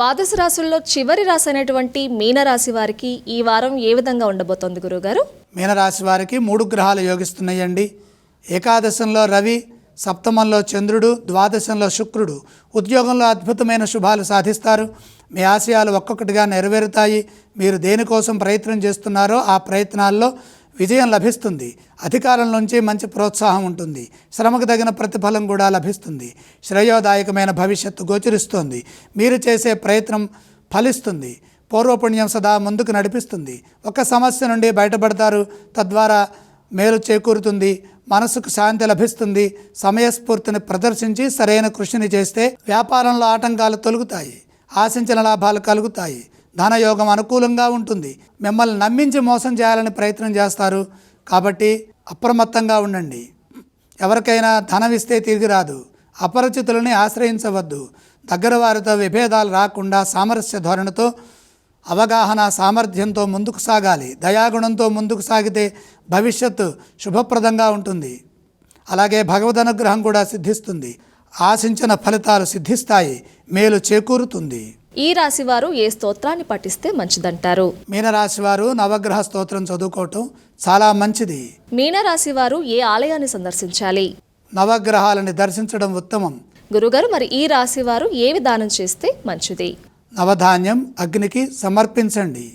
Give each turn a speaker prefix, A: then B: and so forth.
A: ద్వాదశ రాశుల్లో చివరి రాశి అయినటువంటి మీనరాశి వారికి ఈ వారం ఏ విధంగా ఉండబోతోంది గురుగారు
B: మీనరాశి వారికి మూడు గ్రహాలు యోగిస్తున్నాయండి. ఏకాదశంలో రవి సప్తమంలో చంద్రుడు ద్వాదశంలో శుక్రుడు. ఉద్యోగంలో అద్భుతమైన శుభాలు సాధిస్తారు. మీ ఆశయాలు ఒక్కొక్కటిగా నెరవేరుతాయి. మీరు దేనికోసం ప్రయత్నం చేస్తున్నారో ఆ ప్రయత్నాల్లో విజయం లభిస్తుంది. అధికారం నుంచి మంచి ప్రోత్సాహం ఉంటుంది. శ్రమకు తగిన ప్రతిఫలం కూడా లభిస్తుంది. శ్రేయోదాయకమైన భవిష్యత్తు గోచరిస్తోంది. మీరు చేసే ప్రయత్నం ఫలిస్తుంది. పూర్వపుణ్యం సదా ముందుకు నడిపిస్తుంది. ఒక సమస్య నుండి బయటపడతారు. తద్వారా మేలు చేకూరుతుంది. మనసుకు శాంతి లభిస్తుంది. సమయస్ఫూర్తిని ప్రదర్శించి సరైన కృషిని చేస్తే వ్యాపారంలో ఆటంకాలు తొలుగుతాయి. ఆశించిన లాభాలు కలుగుతాయి. ధనయోగం అనుకూలంగా ఉంటుంది. మిమ్మల్ని నమ్మించి మోసం చేయాలని ప్రయత్నం చేస్తారు. కాబట్టి అప్రమత్తంగా ఉండండి. ఎవరికైనా ధనం ఇస్తే తిరిగి రాదు. అపరిచితులని ఆశ్రయించవద్దు. దగ్గర వారితో విభేదాలు రాకుండా సామరస్య ధోరణితో అవగాహన సామర్థ్యంతో ముందుకు సాగాలి. దయాగుణంతో ముందుకు సాగితే భవిష్యత్తు శుభప్రదంగా ఉంటుంది. అలాగే భగవద్ అనుగ్రహం కూడా సిద్ధిస్తుంది. ఆశించిన ఫలితాలు సిద్ధిస్తాయి. మేలు చేకూరుతుంది.
A: ఈ రాశి వారు ఏ స్తోత్రాన్ని పఠిస్తే మంచిదంటారు?
B: మీనరాశి వారు నవగ్రహ స్తోత్రం చదువుకోవటం చాలా మంచిది.
A: మీనరాశి వారు ఏ ఆలయాన్ని సందర్శించాలి?
B: నవగ్రహాలని దర్శించడం ఉత్తమం.
A: గురుగారు మరి ఈ రాశి వారు ఏ విధానం చేస్తే మంచిది?
B: నవధాన్యం అగ్నికి సమర్పించండి.